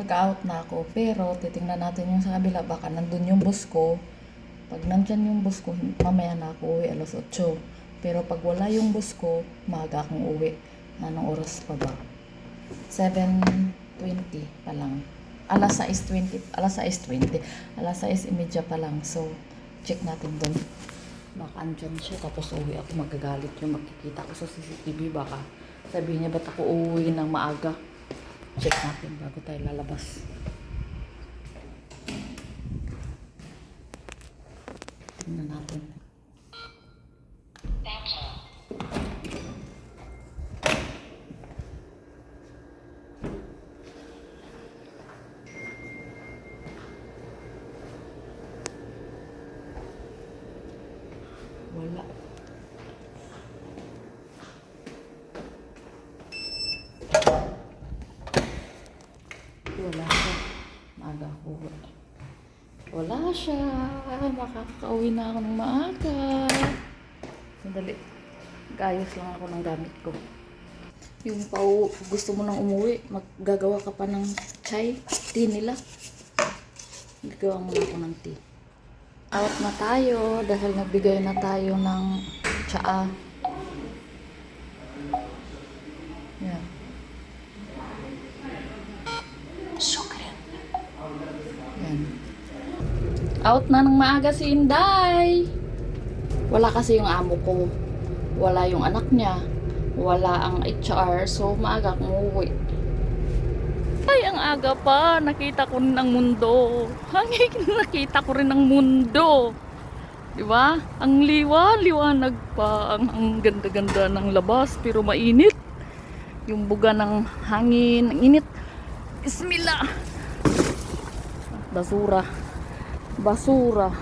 mag-out na ako. Pero, titingnan natin yung sa kabila. Baka nandun yung bus ko. Pag nandyan yung bus ko, mamaya na ako uwi alas 8. Pero pag wala yung bus ko, maaga akong uwi. Anong oras pa ba? 7.20 pa lang. Alas 6.20, alas 6.20, alas 6.30 pa lang. So, check natin doon. Baka andyan siya, tapos uwi ako magagalit yung makikita ko sa CCTV. Baka sabihin niya, ba't ako uuwi ng maaga? Check natin bago tayo lalabas. Tingnan natin. Wala. Wala siya. Maaga ako. Wala siya. Makakauwi na ako ng maaga. Sandali. Gayos lang ako ng gamit ko. Yung pau, gusto mo nang umuwi, maggagawa ka pa ng chai, tea nila. Gagawa muna ako ng tea. Out na tayo dahil nagbigay na tayo ng tsaa. Yan. Yan. Out na ng maaga si Inday. Wala kasi yung amo ko. Wala yung anak niya. Wala ang HR. So, maaga akong uuwi. Ay, ang aga pa. Nakita ko rin ang mundo. Hangin, nakita ko rin ang mundo. Di ba? Ang liwa, liwanag pa. Ang, ang ganda-ganda ng labas, pero mainit. Yung buga ng hangin, ang init. Bismillah. Basura. Basura.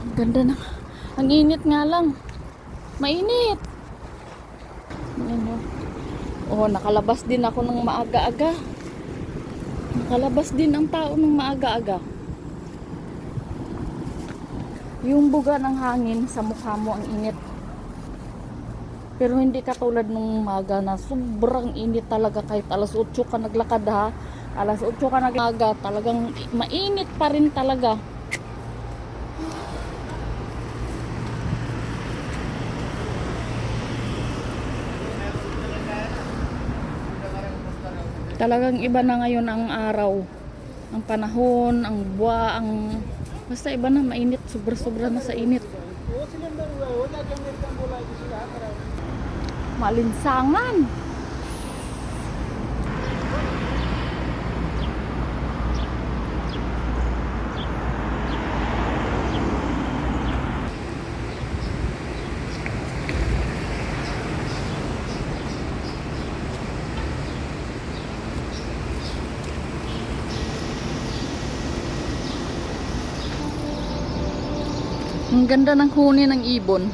Ang ganda ng... Ang init nga lang. Mainit. Ano? Oh, nakalabas din ako ng maaga-aga. Nakalabas din ang tao ng maaga-aga. Yung buga ng hangin sa mukha mo ang init. Pero hindi katulad nung maga na sobrang init talaga kahit alas 8 ka naglakad ha. Alas 8 ka naglaga, talagang mainit pa rin talaga. Talagang iba na ngayon ang araw. Ang panahon, ang buwa, ang... Basta iba na, mainit. Sobra-sobra na sa init. Malinsangan. Ang ganda ng huni ng ibon.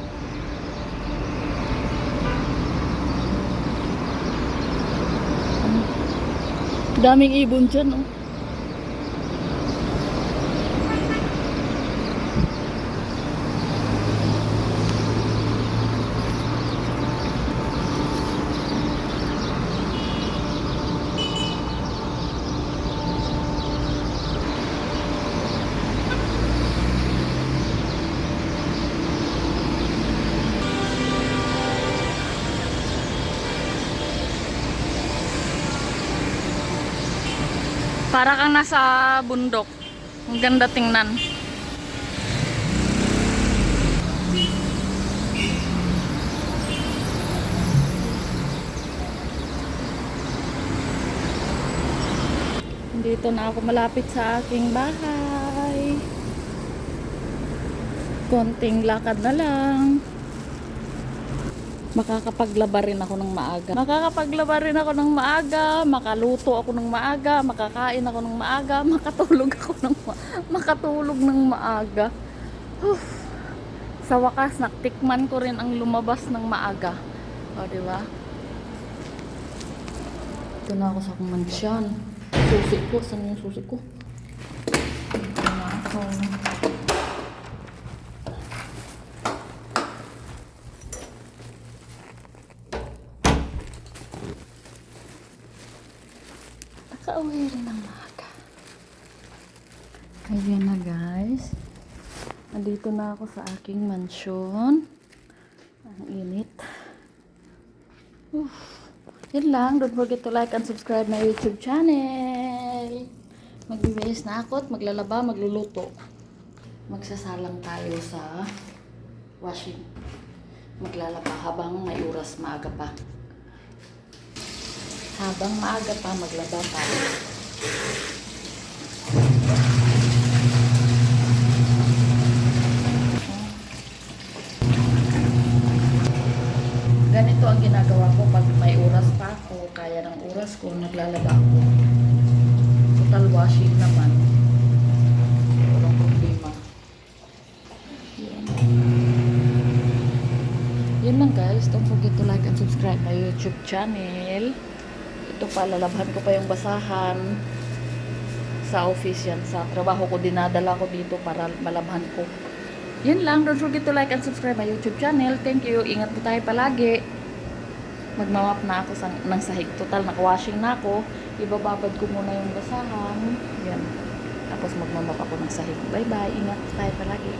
Daming ibon dyan, oh. Para kang nasa bundok. Ang ganda tingnan. Dito na ako malapit sa aking bahay. Konting lakad na lang. Makakapaglaba rin ako ng maaga. Makakapaglaba rin ako ng maaga, makaluto ako ng maaga, makakain ako ng maaga, makatulog ako ng ma- makatulog ng maaga. Huh. Sa wakas, naktikman ko rin ang lumabas ng maaga. O, di ba? Ito na ako sa akong mansyan. Susi ko. Saan yung susi ko? Ito na ako. Kakauwi rin ng maaga. Ayan na guys. Nandito na ako sa aking mansyon. Ang init. Oof. Yun lang. Don't forget to like and subscribe my YouTube channel. Magbibihis na ako at maglalaba, magluluto. Magsasalang tayo sa washing. Maglalaba habang may oras maaga pa. Habang maaga pa, maglaba tayo. Ganito ang ginagawa ko pag may oras pa ako, kaya ng oras ko, naglalaba ako. Total washing naman. Walang problema. Yan. Yun lang guys. Don't forget to like and subscribe my YouTube channel. Ito pa, lalabhan ko pa yung basahan sa office yan. Sa trabaho ko, dinadala ko dito para malabhan ko. Yun lang. Don't forget to like and subscribe my YouTube channel. Thank you. Ingat po tayo palagi. Magmamap na ako sa, ng sahig. Total, nakawashing na ako. Ibababad ko muna yung basahan. Yan. Tapos magmamap ako ng sahig. Bye-bye. Ingat tayo palagi.